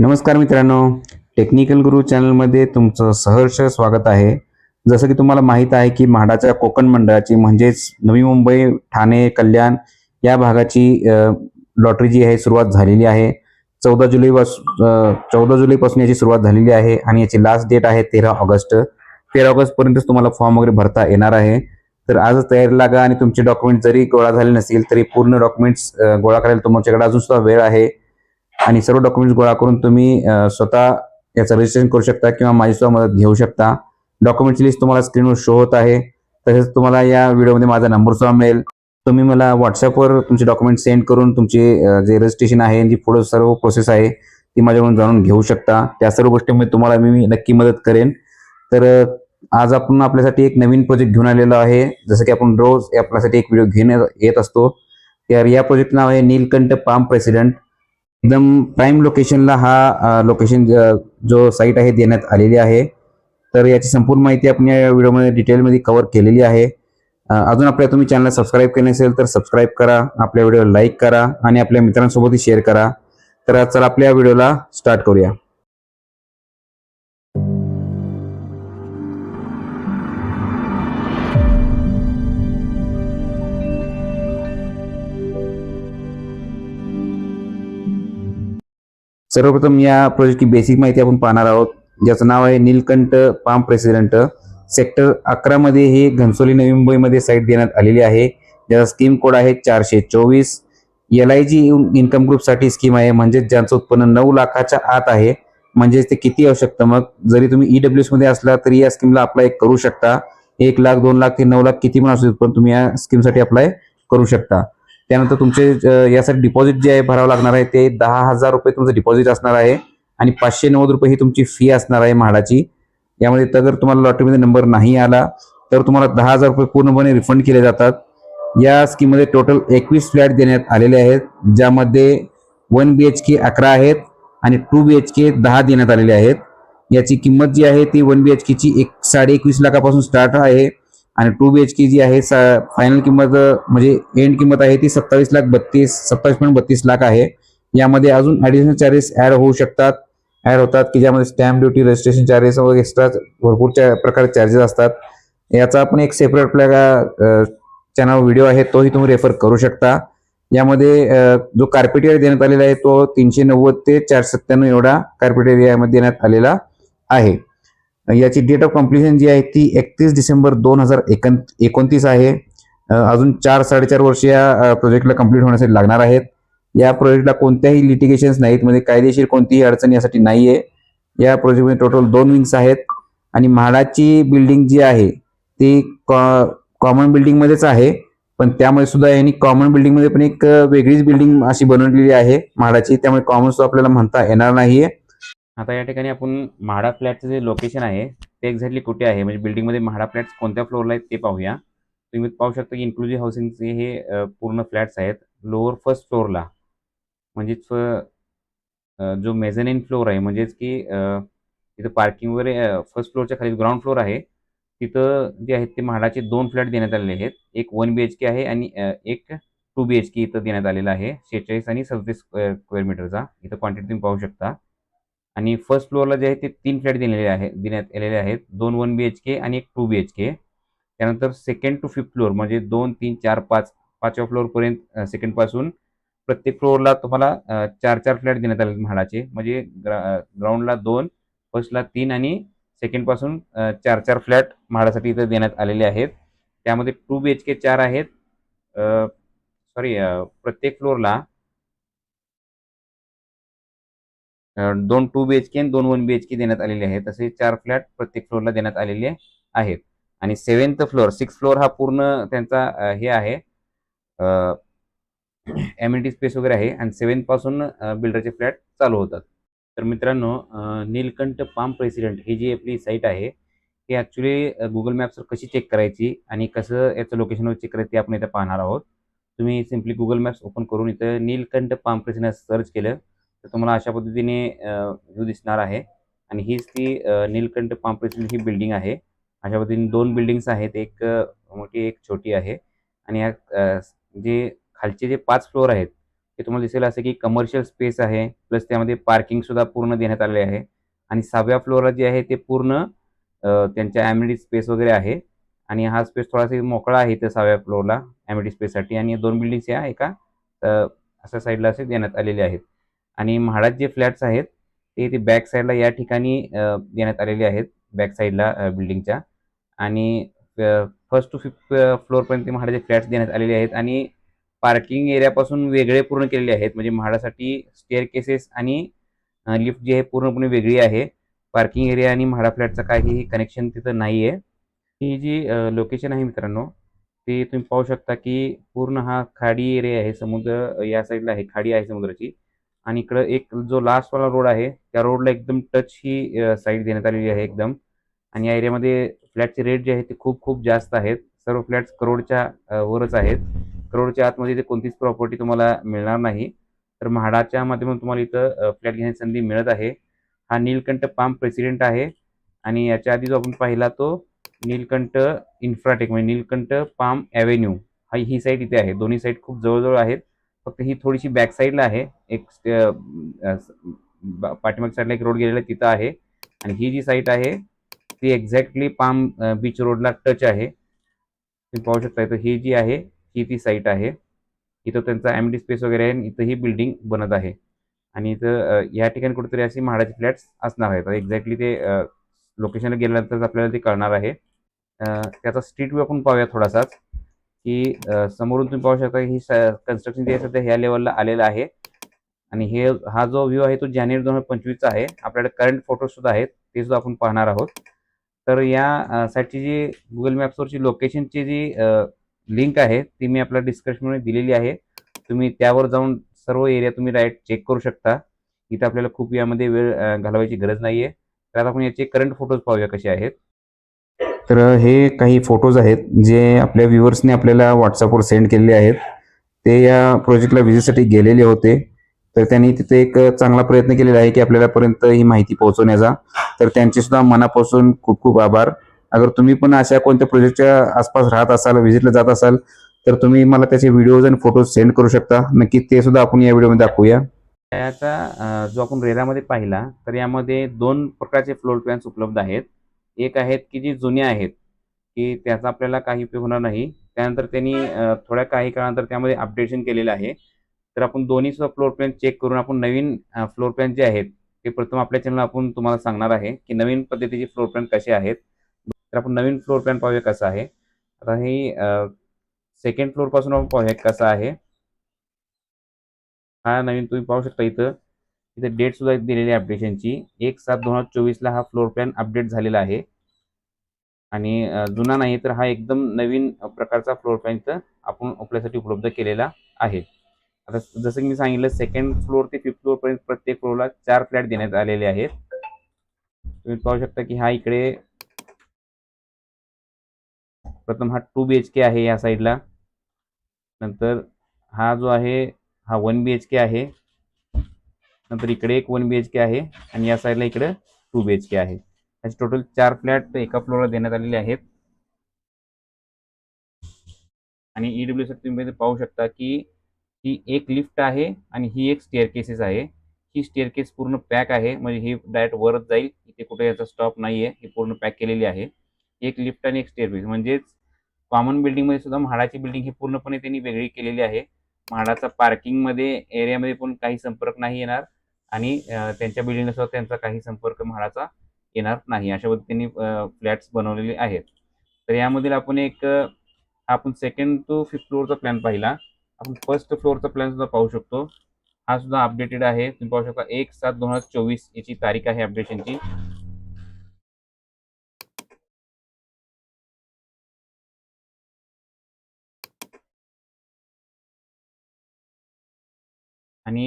नमस्कार मित्रांनो. टेक्निकल गुरु चॅनलमध्ये तुमचं सहर्ष स्वागत आहे. जसं की तुम्हाला माहीत आहे की म्हाडाच्या कोकण मंडळाची म्हणजेच नवी मुंबई ठाणे कल्याण या भागाची लॉटरी जी आहे सुरुवात झालेली आहे. चौदा जुलै चौदा जुलैपासून याची सुरुवात झालेली आहे आणि याची लास्ट डेट आहे तेरा ऑगस्ट. तेरा ऑगस्टपर्यंतच तुम्हाला फॉर्म वगैरे भरता येणार आहे. तर आजच तयारी लागा आणि तुमचे डॉक्युमेंट जरी गोळा झाले नसतील तरी पूर्ण डॉक्युमेंट्स गोळा करायला तुमच्याकडे अजून सुद्धा वेळ आहे. आणि सर्व डॉक्युमेंट्स गोळा करून तुम्ही स्वतः याचं रजिस्ट्रेशन करू शकता किंवा माझी सुद्धा मदत घेऊ शकता. डॉक्युमेंटची लिस्ट तुम्हाला स्क्रीनवर शो होत आहे. तसेच तुम्हाला या व्हिडिओमध्ये माझा नंबर सुद्धा मिळेल. तुम्ही मला व्हॉट्सअपवर तुमचे डॉक्युमेंट सेंड करून तुमचे जे रजिस्ट्रेशन आहे जी पुढे सर्व प्रोसेस आहे ती माझ्याकडून जाणून घेऊ शकता. त्या सर्व गोष्टीमध्ये तुम्हाला मी नक्की मदत करेन. तर आज आपण आपल्यासाठी एक नवीन प्रोजेक्ट घेऊन आलेलो आहे. जसं की आपण रोज आपल्यासाठी एक व्हिडिओ घेऊन येत- येत असतो. तर या प्रोजेक्ट नाव आहे नीलकंठ पाम प्रेसिडेंट एकदम प्राईम लोकेशनला हा लोकेशन जो साईट आहे देण्यात आलेली आहे. तर याची संपूर्ण माहिती आपण या व्हिडिओमध्ये डिटेलमध्ये कव्हर केलेली आहे. अजून आपल्या तुम्ही चॅनलला सबस्क्राईब केले नसेल तर सबस्क्राईब करा आपल्या व्हिडिओला लाईक करा आणि आपल्या मित्रांसोबतही शेअर करा. तर चला आपल्या व्हिडिओला स्टार्ट करूया. सर्वप्रथम या प्रोजेक्टची बेसिक माहिती आपण पाहणार आहोत. ज्याचं नाव आहे नीलकंठ पाम प्रेसिडेंट सेक्टर अकरा मध्ये घनसोली नवी मुंबईमध्ये साईट देण्यात आलेली आहे. ज्याचा स्कीम कोड आहे चारशे चोवीस. एल आय जी इन्कम ग्रुपसाठी स्कीम आहे. म्हणजेच ज्यांचं उत्पन्न नऊ लाखाच्या आत आहे म्हणजेच ते किती असू शकतं मग? जरी तुम्ही ईडब्ल्यू मध्ये असला तरी या स्कीमला अप्लाय करू शकता. एक लाख दोन लाख ते नऊ लाख किती पण असू पण तुम्ही या स्कीमसाठी अप्लाय करू शकता. त्यानंतर तुमचे यासाठी डिपॉझिट जे आहे भरावं लागणार आहे ते दहा हजार रुपये तुमचं डिपॉझिट असणार आहे आणि पाचशे नव्वद रुपये ही तुमची फी असणार आहे म्हाडाची. यामध्ये तर तुम्हाला लॉटरीमध्ये नंबर नाही आला तर तुम्हाला दहा हजार रुपये पूर्णपणे रिफंड केले जातात. या स्कीममध्ये टोटल एकवीस फ्लॅट देण्यात आलेले आहेत ज्यामध्ये वन बी एच के अकरा आहेत आणि टू बी एच के दहा देण्यात आलेले आहेत. याची किंमत जी आहे ती वन बी एच केची एक साडे एकवीस लाखापासून स्टार्ट आहे. आणि टू बी एच के जी आहे फायनल किंमत म्हणजे एंड किंमत आहे ती सत्तावीस लाख बत्तीस सत्तावीस पॉईंट बत्तीस लाख आहे. यामध्ये अजून ॲडिशनल चार्जेस ॲड होऊ शकतात. ॲड होतात की ज्यामध्ये स्टॅम्प ड्युटी रजिस्ट्रेशन चार्जेस वगैरे एक्स्ट्रा भरपूर प्रकारचे चार्जेस असतात. याचा आपण एक सेपरेट आपल्या चॅनल व्हिडिओ आहे तोही तुम्ही रेफर करू शकता. यामध्ये जो कार्पेट एरिया देण्यात आलेला आहे तो तीनशे नव्वद ते चारशे सत्त्याण्णव एवढा कार्पेट एरियामध्ये देण्यात आलेला आहे. याची डेट ऑफ कम्प्लिशन जी आहे ती एकतीस डिसेंबर दोन हजार एकन एकोणतीस आहे. अजून चार साडेचार वर्ष या प्रोजेक्टला कंप्लीट होण्यासाठी लागणार आहेत. या प्रोजेक्टला कोणत्याही लिटिगेशन्स नाहीत म्हणजे कायदेशीर कोणतीही अडचण यासाठी नाही आहे या प्रोजेक्टमध्ये टोटल दोन विंग्स आहेत. आणि म्हाडाची बिल्डिंग जी आहे ती कॉमन बिल्डिंगमध्येच आहे. पण त्यामध्ये सुद्धा यांनी कॉमन बिल्डिंगमध्ये पण एक वेगळीच बिल्डिंग अशी बनवलेली आहे म्हाडाची. त्यामुळे कॉमन सुद्धा आपल्याला म्हणता येणार नाहीये. आता या ठिकाणी आपण म्हाडा फ्लॅटचं जे लोकेशन आहे ते एक्झॅक्टली कुठे आहे? म्हणजे बिल्डिंगमध्ये म्हाडा फ्लॅट्स कोणत्या फ्लोअरला आहेत ते पाहूया. तुम्ही पाहू शकता की इन्क्लुझिव्ह हाऊसिंगचे हे पूर्ण फ्लॅट्स आहेत. लोअर फर्स्ट फ्लोअरला म्हणजेच जो मेझनिन फ्लोअर आहे म्हणजेच की इथं तिथं पार्किंग वगैरे फर्स्ट फ्लोअरच्या खाली ग्राउंड फ्लोअर आहे. तिथं जे आहेत ते म्हाडाचे दोन फ्लॅट देण्यात आलेले आहेत. एक वन बी एच के आहे आणि एक टू बी एच के इथं देण्यात आलेला आहे. शेहेचाळीस आणि सदतीस स्क्वेअर स्क्वेअर मीटरचा इथं क्वांटिटी तुम्ही पाहू शकता. आणि फर्स्ट फ्लोअरला जे आहे ते तीन फ्लॅट दिलेले आहेत देण्यात आलेले आहेत. दोन वन बी एच के आणि एक टू बी एच के त्यानंतर सेकंड टू फिफ्थ फ्लोअर म्हणजे दोन तीन चार पाच पाचव्या फ्लोअरपर्यंत सेकंडपासून प्रत्येक फ्लोअरला तुम्हाला चार चार फ्लॅट देण्यात आले आहेत म्हाडाचे म्हणजे ग्रा ग्राउंडला दोन फर्स्टला तीन आणि सेकंडपासून चार चार फ्लॅट म्हाडासाठी इथं देण्यात आलेले आहेत. त्यामध्ये टू बी एच के चार आहेत. सॉरी प्रत्येक फ्लोअरला दोन टू बी एच के आणि दोन वन बी एच के देण्यात आलेले आहेत. तसे चार फ्लॅट प्रत्येक फ्लोअरला देण्यात आलेले आहेत. आणि सेवन्थ फ्लोअर सिक्स फ्लोअर हा पूर्ण त्यांचा हे आहे. एम्युनिटी स्पेस वगैरे आहे. आणि सेवन्थपासून बिल्डरचे फ्लॅट चालू होतात. तर मित्रांनो नीलकंठ पाम प्रेसिडेंट ही जी आपली साईट आहे ती ॲक्च्युली गुगल मॅप्सवर कशी चेक करायची आणि कसं याचं लोकेशनवर चेक करायचं ते आपण इथं पाहणार आहोत. तुम्ही सिम्पली गुगल मॅप्स ओपन करून इथं नीलकंठ पाम प्रेसिडेंट सर्च केलं. तर तुम्हाला अशा पद्धतीने व्ह्यू दिसणार आहे. आणि हीच ती नीलकंठ पाम ही बिल्डिंग आहे. अशा पद्धतीने दोन बिल्डिंग्स आहेत. एक मोठी एक छोटी आहे. आणि या जे खालचे जे पाच फ्लोअर आहेत ते तुम्हाला दिसेल असं की कमर्शियल स्पेस आहे. प्लस त्यामध्ये पार्किंग सुद्धा पूर्ण देण्यात आले आहे. आणि सहाव्या फ्लोअरला जे आहे ते पूर्ण त्यांच्या ॲम्युनिटी स्पेस वगैरे आहे. आणि हा स्पेस थोडासा मोकळा आहे त्या सहाव्या फ्लोअरला ॲम्युनिटी स्पेससाठी आणि दोन बिल्डिंग्स या एका अ, अशा साईडला असे देण्यात आलेले आहेत. आणि म्हाडात जे फ्लॅट्स आहेत ते ते बॅक साईडला या ठिकाणी देण्यात आलेले आहेत बॅक साईडला बिल्डिंगच्या. आणि फर्स्ट टू फिफ्थ फ्लोअरपर्यंत ते म्हाडाचे फ्लॅट्स देण्यात आलेले आहेत आणि पार्किंग एरियापासून वेगळे पूर्ण केलेले आहेत. म्हणजे म्हाडासाठी स्टेअर केसेस आणि लिफ्ट जी आहे पूर्णपणे वेगळी आहे. पार्किंग एरिया आणि म्हाडा फ्लॅटचं काहीही कनेक्शन तिथं नाही आहे ही जी लोकेशन आहे मित्रांनो ते तुम्ही पाहू शकता की पूर्ण हा खाडी एरिया आहे समुद्र या साईडला आहे खाडी आहे समुद्राची. आणि इकडं एक जो लास्टवाला रोड आहे त्या रोडला एकदम टच ही साईड देण्यात आलेली आहे एकदम. आणि या एरियामध्ये फ्लॅटचे रेट जे आहेत ते खूप खूप जास्त आहेत. सर्व फ्लॅट्स करोडच्या वरच आहेत. करोडच्या आतमध्ये इथे कोणतीच प्रॉपर्टी तुम्हाला मिळणार नाही. तर म्हाडाच्या माध्यमातून तुम्हाला इथं फ्लॅट घेण्याची संधी मिळत आहे. हा नीलकंठ पाम प्रेसिडेंट आहे. आणि याच्या आधी जो आपण पाहिला तो नीलकंठ इन्फ्राटेक म्हणजे नीलकंठ पाम ॲव्हेन्यू हा ही साईड इथे आहे. दोन्ही साईड खूप जवळजवळ आहेत. फक्त ही थोडीशी बॅक साईडला आहे. एक पाठीमाग साईडला एक रोड गेलेला तिथं आहे. आणि ही जी साईट आहे ती एक्झॅक्टली पाम बीच रोडला टच आहे. तुम्ही पाहू शकता तर ही जी आहे ही ती साईट आहे. इथं त्यांचा एम स्पेस वगैरे आहे आणि इथं ही बिल्डिंग बनत आहे. आणि इथं या ठिकाणी कुठेतरी अशी म्हाडाचे फ्लॅट्स असणार आहेत. एक्झॅक्टली ते लोकेशनला गेल्यानंतर आपल्याला ते कळणार आहे. त्याचा स्ट्रीट व्यू आपण पाहूया थोडासाच. की समोरून तुम्ही पाहू शकता ही कन्स्ट्रक्शन जे सध्या ह्या लेवलला आलेलं आहे. आणि हे हा जो व्ह्यू आहे तो जानेवारी दोन हजार पंचवीसचा आहे. आपल्याकडे करंट फोटो सुद्धा आहेत ते सुद्धा आपण पाहणार आहोत. तर या साईटची जी गुगल मॅप्सवरची लोकेशनची जी लिंक आहे ती मी आपल्या डिस्क्रिप्शनमध्ये दिलेली आहे. तुम्ही त्यावर जाऊन सर्व एरिया तुम्ही राईट चेक करू शकता. इथं आपल्याला खूप यामध्ये वेळ घालवायची गरज नाही आहे तर आता आपण याचे करंट फोटोज पाहूया कसे आहेत. तर हे काही फोटोज आहेत जे आपल्या व्ह्युअर्सने आपल्याला व्हॉट्सअपवर सेंड केलेले आहेत. ते या प्रोजेक्टला व्हिजिटसाठी गेलेले होते. तर त्यांनी तिथे एक चांगला प्रयत्न केलेला आहे की आपल्यापर्यंत ही माहिती पोहोचवण्याचा. तर त्यांचे सुद्धा मनापासून खूप खूप आभार. अगर तुम्ही पण अशा कोणत्या प्रोजेक्टच्या आसपास राहत असाल व्हिजिटला जात असाल तर तुम्ही मला त्याचे व्हिडिओज आणि फोटोज सेंड करू शकता. नक्की ते सुद्धा आपण या व्हिडिओमध्ये दाखवूया. याचा जो आपण रेरामध्ये पाहिला तर यामध्ये दोन प्रकारचे फ्लोर प्लॅन्स उपलब्ध आहेत. एक आहेत की जी जुन्या आहेत की त्याचा आपल्याला काही उपयोग होणार नाही. त्यानंतर त्यांनी थोड्या काही काळानंतर त्यामध्ये अपडेशन केलेलं आहे. तर आपण दोन्ही सुद्धा फ्लोर प्लॅन चेक करून आपण नवीन फ्लोर प्लॅन जे आहेत ते प्रथम आपल्या चॅनल आपण तुम्हाला सांगणार आहे की नवीन पद्धतीचे फ्लोर प्लॅन कसे आहेत. तर आपण नवीन फ्लोर प्लॅन पाहूया कसा आहे. आता हे सेकंड फ्लोरपासून आपण पाहूया कसं आहे. हा नवीन तुम्ही पाहू शकता इथं. इथे डेट सुद्धा दिलेली आहे अपडेशनची एक सात दोन हजार चोवीसला हा फ्लोर प्लॅन अपडेट झालेला आहे. आणि जुना नाही तर हा एकदम नवीन प्रकारचा फ्लोर प्लॅन इथं आपण आपल्यासाठी उपलब्ध केलेला आहे. आता जसं की मी सांगितलं सेकंड फ्लोअर ते फिफ्थ फ्लोअरपर्यंत प्रत्येक फ्लोअरला चार फ्लॅट देण्यात आलेले आहेत. तुम्ही पाहू शकता की हा इकडे प्रथम हा टू बी एच के आहे या साईडला नंतर हा जो आहे हा वन बी एच के आहे. नंतर इकडे एक वन बी एच के आहे आणि या साईडला इकडे टू बी एच के आहे. असे टोटल चार फ्लॅट एका फ्लोअरला देण्यात आलेले आहेत. आणि ईडब्ल्यू साठी तुम्ही पाहू शकता की ही एक लिफ्ट आहे आणि ही एक स्टेअर केसेस आहे. ही स्टेअर केस पूर्ण पॅक आहे. म्हणजे ही डायरेक्ट वरच जाईल. इथे कुठे याचा स्टॉप नाही आहे ही पूर्ण पॅक केलेली आहे. एक लिफ्ट आणि एक स्टेअर केस म्हणजेच कॉमन बिल्डिंगमध्ये सुद्धा म्हाडाची बिल्डिंग ही पूर्णपणे त्यांनी वेगळी केलेली आहे. म्हाडाचा पार्किंगमध्ये एरियामध्ये पण काही संपर्क नाही येणार. आणि त्यांच्या बिल्डिंगला सुद्धा त्यांचा काही संपर्क म्हाडाचा येणार नाही. अशा पद्धतीने फ्लॅट्स बनवलेले आहेत. तर यामधील आपण एक आपण सेकंड टू फिफ्थ फ्लोअरचा प्लॅन पाहिला. आपण फर्स्ट फ्लोअरचा प्लॅन सुद्धा पाहू शकतो. हा सुद्धा अपडेटेड आहे. तुम्ही पाहू शकता एक सात दोन हजार चोवीस याची तारीख आहे अपडेशनची आणि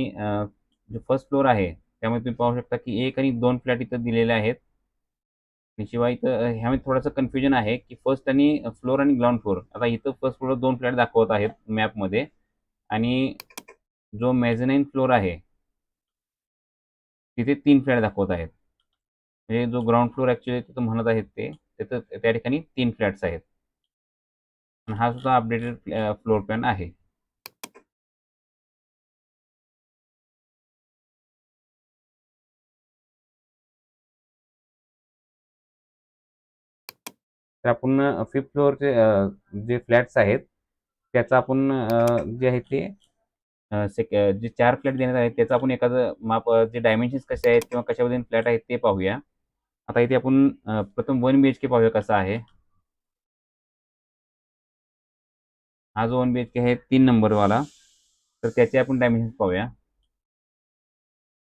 जो फर्स्ट फ्लोअर आहे त्यामध्ये तुम्ही पाहू शकता की एक आणि दोन फ्लॅट इथं दिलेले आहेत. आणि शिवाय इथं ह्यामध्ये थोडंसं कन्फ्युजन आहे की फर्स्ट आणि फ्लोअर आणि ग्राउंड फ्लोअर आता इथं फर्स्ट फ्लोअर दोन फ्लॅट दाखवत आहेत मॅपमध्ये आणि जो मेझनाईन फ्लोअर आहे तिथे तीन फ्लॅट दाखवत आहेत. म्हणजे जो ग्राउंड फ्लोअर ॲक्च्युली तिथं म्हणत आहेत ते तिथं त्या ठिकाणी तीन फ्लॅट्स आहेत. हा सुद्धा अपडेटेड फ्लोअर प्लॅन आहे. तर आपण फिफ्थ फ्लोअरचे जे फ्लॅट्स आहेत त्याचं आपण जे आहे ते सेक जे चार फ्लॅट देण्यात आहेत त्याचं आपण एखादं माप जे डायमेन्शन्स कसे आहेत किंवा कशा पद्धतीने फ्लॅट आहेत ते पाहूया. आता इथे आपण प्रथम वन बी एच के पाहूया कसा आहे. हा जो वन बी एच के आहे तीन नंबरवाला. तर त्याचे आपण डायमेन्शन्स पाहूया.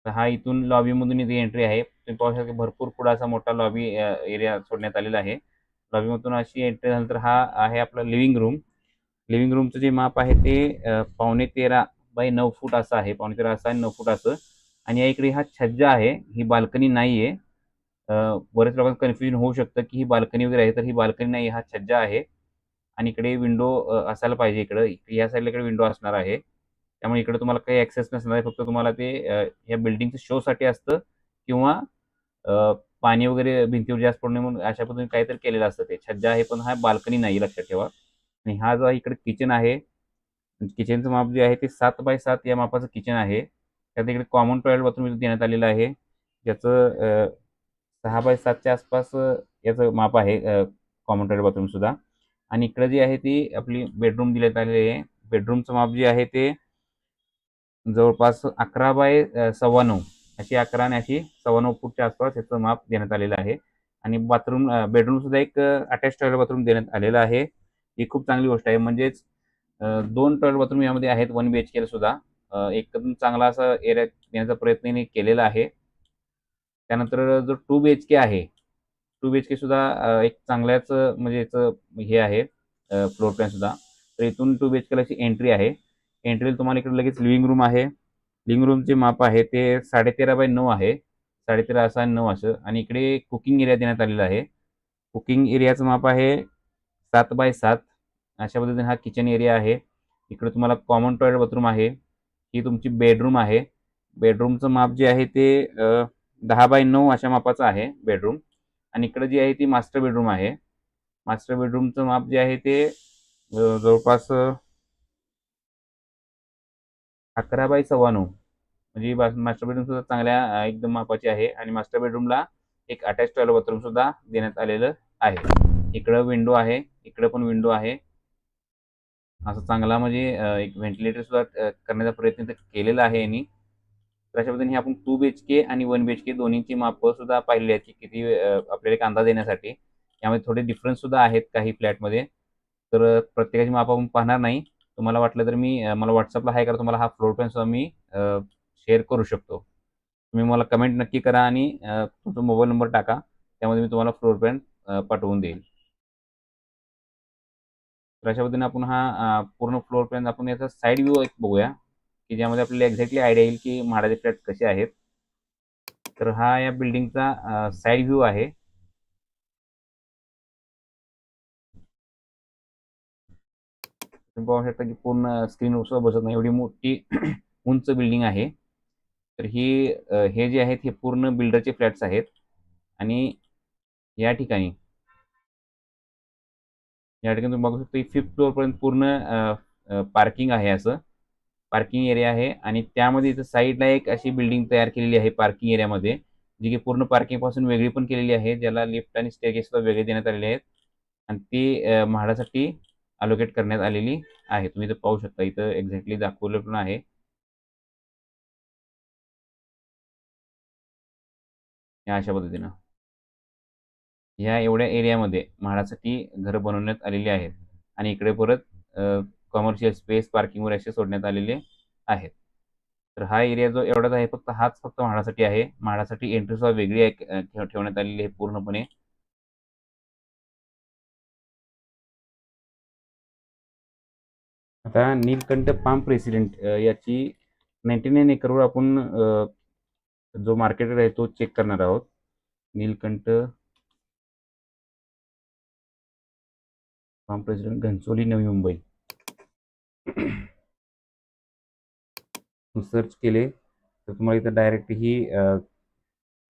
तर हा इथून लॉबीमधून इथे एंट्री आहे. तुम्ही पाहू शकता भरपूर पुढा असा मोठा लॉबी एरिया सोडण्यात आलेला आहे. लॉबीमधून अशी एंट्री झाल्यानंतर हा आहे आपला लिव्हिंग रूम लिव्हिंग रूमचं जे माप आहे ते पावणे तेरा बाय नऊ फूट असं आहे. पावणे तेरा असं आणि नऊ फूट असं. आणि या इकडे हा छज्जा आहे. ही बाल्कनी नाही आहे बरेच लोकांना कन्फ्युजन होऊ शकतं की ही बाल्कनी वगैरे आहे तर ही बाल्कनी नाही हा छज्जा आहे. आणि इकडे विंडो असायला पाहिजे इकडं. या साईडला इकडे विंडो असणार आहे. त्यामुळे इकडे तुम्हाला काही ॲक्सेस नसणार आहे. फक्त तुम्हाला ते या बिल्डिंगचं शोसाठी असतं. किंवा पाणी वगैरे भिंतीवर जास्त पडू नये म्हणून अशा पद्धतीने काहीतरी केलेलं असतं ते. छज्जा आहे पण हा बाल्कनी नाही लक्षात ठेवा. आणि हा जो आहे इकडे किचन आहे किचनचं माप जे आहे ते सात बाय सात या मापाचं किचन आहे. त्यात इकडे कॉमन टॉयलेट बाथरूम देण्यात आलेलं आहे. ज्याचं सहा बाय सातच्या आसपास याचं माप आहे कॉमन टॉयलेट बाथरूम सुद्धा. आणि इकडे जी आहे ती आपली बेडरूम दिल्यात आलेली आहे. बेडरूमचं माप जे आहे ते जवळपास अकरा बाय सव्वा नऊ. अशी अकरा आणि अशी सव्वा नऊ फूटच्या आसपास याचं माप देण्यात आलेलं आहे. आणि बाथरूम बेडरूम सुद्धा एक अटॅच टॉयलेट बाथरूम देण्यात आलेलं आहे. ही खूप चांगली गोष्ट आहे. म्हणजेच दोन टॉयलेट बाथरूम यामध्ये आहेत वन बी एच केला सुद्धा. एकदम चांगला असा एरिया देण्याचा प्रयत्न केलेला आहे. त्यानंतर जो टू बी एच के आहे टू बी एच के सुद्धा एक चांगल्याच म्हणजे याचं हे आहे फ्लोर प्लॅन सुद्धा. तर इथून टू बी एच केला एंट्री आहे. एंट्रीला तुम्हाला इकडे लगेच लिव्हिंग रूम आहे. लिव्हिंग रूमचे माप आहे ते साडेतेरा बाय नऊ आहे. साडेतेरा असं आणि नऊ असं. आणि इकडे कुकिंग एरिया देण्यात आलेला आहे. कुकिंग एरियाचं माप आहे सात बाय सात. अशा पद्धतीने हा किचन एरिया आहे. इकडे तुम्हाला कॉमन टॉयलेट बाथरूम आहे. ही तुमची बेडरूम आहे. बेडरूमचं माप जे आहे ते दहा बाय नऊ अशा मापाचं आहे बेडरूम आणि इकडे जी आहे ती मास्टर बेडरूम आहे. मास्टर बेडरूमचं माप जे आहे ते जवळपास अकरा बाय सव्वाण्णव म्हणजे मास्टर बेडरूम सुद्धा चांगल्या एकदम मापाची आहे. आणि मास्टर बेडरूमला एक अटॅच टॉयलेट बाथरूम सुद्धा देण्यात आलेलं आहे. इकडं विंडो आहे इकडं पण विंडो आहे. असं चांगला म्हणजे एक व्हेंटिलेटर सुद्धा करण्याचा प्रयत्न केलेला आहे यांनी. तर अशा पद्धतीने आपण टू बी एच के आणि वन बी एच के दोन्हीची मापं सुद्धा पाहिली आहेत की किती आपल्याला एक अंदाज देण्यासाठी यामध्ये थोडे डिफरन्स सुद्धा आहेत काही फ्लॅटमध्ये तर प्रत्येकाची माप आपण पाहणार नाही. तुम्हाला वाटलं तर मी मला व्हॉट्सअपला हाय करा. तुम्हाला हा फ्लोर प्लॅन सुद्धा मी शेअर करू शकतो. तुम्ही मला कमेंट नक्की करा आणि तुमचा मोबाईल नंबर टाका. त्यामध्ये मी तुम्हाला फ्लोर प्लॅन पाठवून देईल. तर अशा पद्धतीने आपण हा पूर्ण फ्लोर प्लॅन आपण याचा साईड व्ह्यू एक बघूया की ज्यामध्ये आपल्याला एक्झॅक्टली आयडिया येईल की म्हाडाचे फ्लॅट कसे आहेत. तर हा या बिल्डिंगचा साईड व्ह्यू आहे. तुम्ही पाहू शकता की पूर्ण स्क्रीन सुद्धा बसत नाही. एवढी मोठी उंच बिल्डिंग आहे. तर ही हे जे आहेत हे पूर्ण बिल्डरचे फ्लॅट्स आहेत. आणि या ठिकाणी या ठिकाणी तुम्ही बघू शकता फिफ्थ फ्लोअरपर्यंत पूर्ण पार्किंग आहे असं. पार्किंग एरिया आहे. आणि त्यामध्ये इथं साईडला एक अशी बिल्डिंग तयार केलेली आहे पार्किंग एरियामध्ये जी की पूर्ण पार्किंगपासून वेगळी पण केलेली आहे ज्याला लिफ्ट आणि स्टेअरकेस सुद्धा वेगळे देण्यात आलेले आहेत. आणि ती म्हाडासाठी अलोकेट करण्यात आलेली आहे. तुम्ही इथं पाहू शकता इथं एक्झॅक्टली दाखवलं पण आहे. या अशा पद्धतीनं. ह्या एवढ्या एरियामध्ये म्हाडासाठी घरं बनवण्यात आलेली आहेत आणि इकडे परत कमर्शियल स्पेस पार्किंगवर असे सोडण्यात आलेले आहेत. तर हा एरिया जो एवढाच आहे फक्त हाच फक्त म्हाडासाठी आहे. म्हाडासाठी एंट्री सुद्धा वेगळी ठेवण्यात आलेली आहे पूर्णपणे. आता नीलकंठ पाम प्रेसिडेंट याची नाईन्टी नाईन एकरवर आपण जो मार्केट आहे तो चेक करणार आहोत. Nilkanth palm president Ghansoli Navi Mumbai. Search केले तर तुम्हाला इथं डायरेक्ट ही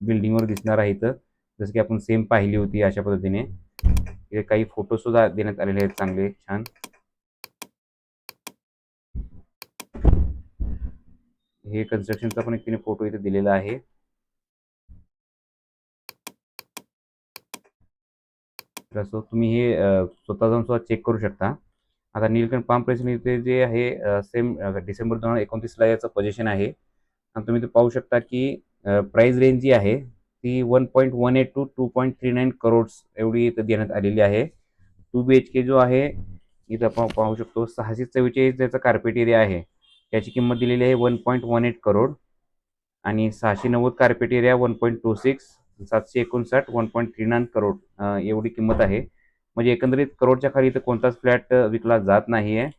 बिल्डिंगवर दिसणार आहे इथं. जसं की आपण सेम पाहिली होती अशा पद्धतीने. इथे काही फोटो सुद्धा देण्यात आलेले आहेत चांगले छान. हे कन्स्ट्रक्शनचा पण एक तिने फोटो इथे दिलेला आहे. सो तुम्ही हे स्वतः जाऊन सुद्धा चेक करू शकता. आता नीलकंठ पाम प्रेस इथे जे आहे सेम डिसेंबर दोन हजार एकोणतीसला याचं पोझिशन आहे. आणि तुम्ही ते पाहू शकता की प्राईज रेंज जी आहे ती one point one eight two two point three nine crores एवढी इथं देण्यात आलेली आहे. टू बी एच के जो आहे इथं आपण पाहू शकतो सहाशे चव्वेचाळीस ज्याचा कार्पेट एरिया आहे. याची किंमत दिलेली आहे one point one eight crore आणि सहाशे नव्वद carpet area one point two six सातशे एकोणसाठ one point three nine crore एवढी किंमत आहे. म्हणजे एकंदरीत करोडच्या खाली इथं कोणताच फ्लॅट विकला जात नाही आहे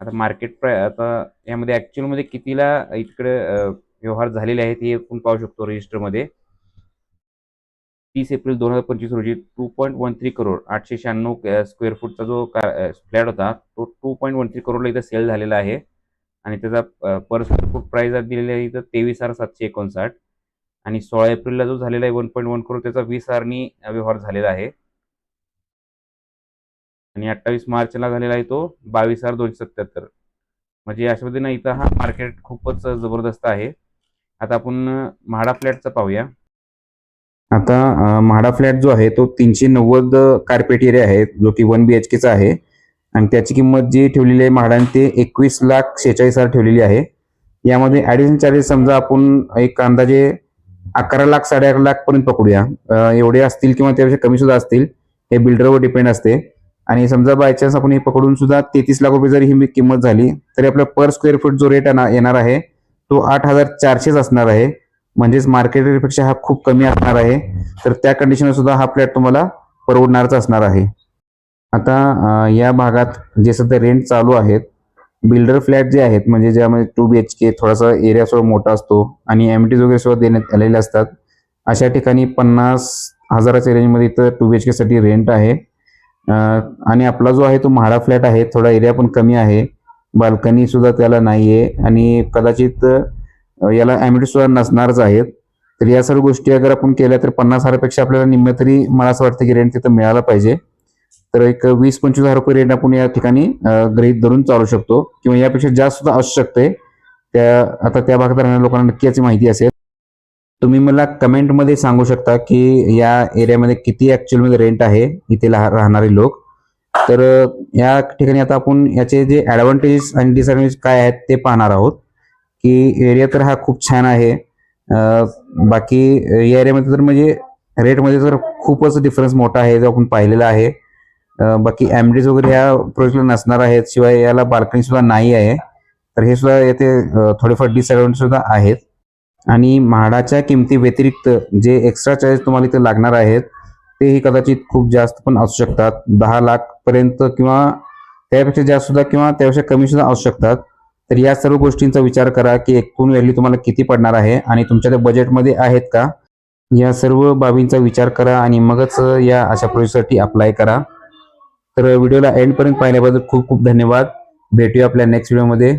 आता मार्केट प्राय आता यामध्ये ॲक्च्युअलमध्ये कितीला इकडे व्यवहार झालेले आहेत हे आपण पाहू शकतो रजिस्टरमध्ये तीस एप्रिल दोन हजार पंचवीस रोजी two point one three crore आठशे शहाण्णव स्क्वेअर फूटचा जो का फ्लॅट होता तो टू पॉईंट वन थ्री करोडला इथं सेल झालेला आहे. आणि त्याचा पर स्क्वेअर फूट प्राईस दिलेली आहे इथं तेवीस हजार सातशे एकोणसाठ. आणि सोळा एप्रिलला जो झालेला आहे वन पॉईंट वन करोड त्याचा वीस हजारनी व्यवहार झालेला आहे. आणि अठ्ठावीस मार्चला झालेला आहे तो बावीस हजार दोनशे सत्याहत्तर. म्हणजे अशा पद्धतीनं इथं हा मार्केट खूपच जबरदस्त आहे. आता आपण म्हाडा फ्लॅटचा पाहूया. आता म्हाडा फ्लॅट जो आहे तो तीनशे नव्वद कार्पेट एरिया आहे जो की वन बी एच केचा आहे. आणि त्याची किंमत जी ठेवलेली आहे म्हाडाने ते एकवीस लाख शेहेचाळीस हजार ठेवलेली आहे. यामध्ये ॲडिशन चार्जेस समजा आपण एक अंदाजे अकरा लाख साडे अकरा लाख पर्यंत पकडूया. एवढे असतील किंवा त्यापेक्षा कमी सुद्धा असतील हे बिल्डरवर डिपेंड असते. आणि समजा बाय चान्स आपण हे पकडून सुद्धा तेहतीस लाख रुपये जरी ही किंमत झाली तरी आपला पर स्क्वेअर फूट जो रेट येणार आहे तो आठ हजार चारशेच असणार आहे. म्हणजेच मार्केट रेटपेक्षा हा खूप कमी असणार आहे. तर त्या कंडिशनवर सुद्धा हा फ्लॅट तुम्हाला परवडणारच असणार आहे. आता या भागात जे सध्या रेंट चालू आहेत बिल्डर फ्लॅट जे आहेत म्हणजे ज्यामध्ये टू बी एच के थोडासा एरिया सुद्धा मोठा असतो आणि एमटीज वगैरे सुद्धा देण्यात आलेले असतात अशा ठिकाणी पन्नास हजाराच्या रेंजमध्ये इथं टू बी एच केसाठी रेंट आहे. आणि आपला जो आहे तो म्हाडा फ्लॅट आहे थोडा एरिया पण कमी आहे. बाल्कनी सुद्धा त्याला नाही आहे आणि कदाचित याला ॲम्युनिटी सुद्धा नसणारच आहेत. तर या सर्व गोष्टी अगर आपण केल्या तर पन्नास हजारापेक्षा आपल्याला निम्मे तरी मला असं वाटतं की रेंट तिथं मिळाला पाहिजे. तर एक वीस पंचवीस हजार रुपये रेंट आपण या ठिकाणी अं, गृहीत धरून चालू शकतो. किंवा यापेक्षा जास्त सुद्धा असू शकते. त्या आता त्या भागात राहणाऱ्या लोकांना नक्की याची माहिती असेल. तुम्ही मला कमेंटमध्ये सांगू शकता की या एरियामध्ये किती ॲक्च्युअलमध्ये रेंट आहे इथे राहणारे लोक. तर या ठिकाणी आता आपण याचे जे ॲडव्हान्टेजेस आणि डिसएडव्हान्टेज काय आहेत ते पाहणार आहोत. की एरिया तर हा खूप छान आहे. बाकी या एरियामध्ये तर म्हणजे रेटमध्ये तर खूपच डिफरन्स मोठा आहे जो आपण पाहिलेला आहे. बाकी ॲमडीज वगैरे ह्या प्रोजेक्टला नसणार आहेत शिवाय याला बाल्कनी सुद्धा नाही आहे. तर हे सुद्धा येथे थोडेफार डिसएडव्हान्टेज सुद्धा आहेत. आणि म्हाडाच्या किमती व्यतिरिक्त जे एक्स्ट्रा चार्जेस तुम्हाला इथे लागणार आहेत तेही कदाचित खूप जास्त पण असू शकतात. दहा लाख पर्यंत किंवा त्यापेक्षा जास्त सुद्धा किंवा त्यापेक्षा कमी सुद्धा असू शकतात. तर या सर्व गोष्टींचा विचार करा की एकूण व्हॅल्यू तुम्हाला किती पडणार आहे आणि तुमच्या त्या बजेटमध्ये आहेत का? या सर्व बाबींचा विचार करा आणि मगच या अशा प्रोजेक्टसाठी अप्लाय करा. तर व्हिडिओला एंडपर्यंत पाहिल्याबद्दल खूप खूप धन्यवाद. भेटूया आपल्या नेक्स्ट व्हिडिओमध्ये